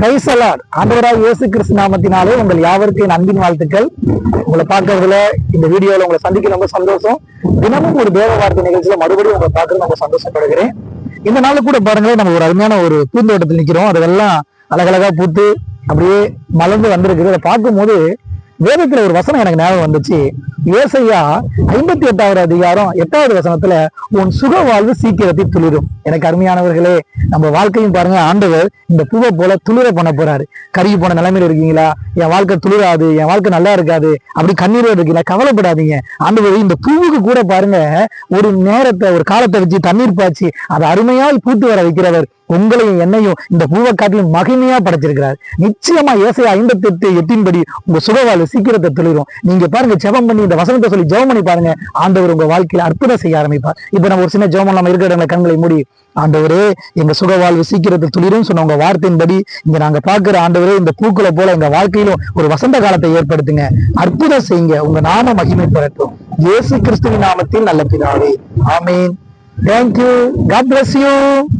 கைசலார் ஆண்டவராக இயேசு கிறிஸ்து நாமத்தினாலே உங்கள் யாவருக்கும் என் அன்பின் வாழ்த்துக்கள். உங்களை பார்க்கறதுல இந்த வீடியோல உங்களை சந்திக்க ரொம்ப சந்தோஷம். தினமும் ஒரு தேவ வார்த்தை நிகழ்ச்சியில மறுபடியும் உங்களை பார்க்கறது ரொம்ப சந்தோஷப்படுகிறேன். இந்த நாள் கூட பாருங்களேன் நம்ம ஒரு அருமையான ஒரு பூந்தோட்டத்தில் நிக்கிறோம். அதெல்லாம் அழகழகா பூத்து அப்படியே மலர்ந்து வந்திருக்குது. அதை பார்க்கும்போது வேதத்துல ஒரு வசனம் எனக்கு ஞாபகம் வந்துச்சு. ஏசையா ஐம்பத்தி எட்டாவது அதிகாரம் எட்டாவது வசனத்துல உன் சுக வாழ்வு சீக்கிரத்தில் துளிரும். எனக்கு அருமையானவர்களே நம்ம வாழ்க்கையும் பாருங்க ஆண்டவர் இந்த பூவை போல துளிர பண்ண போறாரு. கருகி போன நிலைமையில இருக்கீங்களா? என் வாழ்க்கை துளிராது என் வாழ்க்கை நல்லா இருக்காது. அப்படி கண்ணீர் இருக்கீங்களா? கவலைப்படாதீங்க. ஆண்டவர் இந்த பூவுக்கு கூட பாருங்க ஒரு நேரத்தை ஒரு காலத்தை வச்சு தண்ணீர் பாய்ச்சி அதை அருமையாய் பூத்து வர வைக்கிறவர். உங்களையும் என்னையும் இந்த பூவை காட்டிலும் மகிமையா படைச்சிருக்கிறார். நிச்சயமா ஏசையா ஐம்பத்தி எட்டு எட்டின்படி உங்க சுகவாழ்வு சீக்கிரத்தை துளிரும். நீங்க பாருங்க ஜெபம் பண்ணி இந்த வசனத்தை சொல்லி ஜெபம் பண்ணி பாருங்க. ஆண்டவர் உங்க வாழ்க்கையில அற்புதம் செய்ய ஆரம்பிப்பார். இப்ப நம்ம ஒரு சின்ன ஜெபம் நம்ம இருக்கிற இடங்களை கண்களை மூடி. ஆண்டவரே எங்க சுகவாழ்வு சீக்கிரத்தில் துளிரும் சொன்ன உங்க வார்த்தையின்படி இங்க நாங்க பாக்குற ஆண்டவரே இந்த பூக்களை போல எங்க வாழ்க்கையிலும் ஒரு வசந்த காலத்தை ஏற்படுத்துங்க. அற்புதம் செய்யுங்க. உங்க நாம மகிமை பெறட்டும். இயேசு கிறிஸ்துவின் நாமத்தில் நல்ல பிதாவே. ஆமீன். Thank you God bless you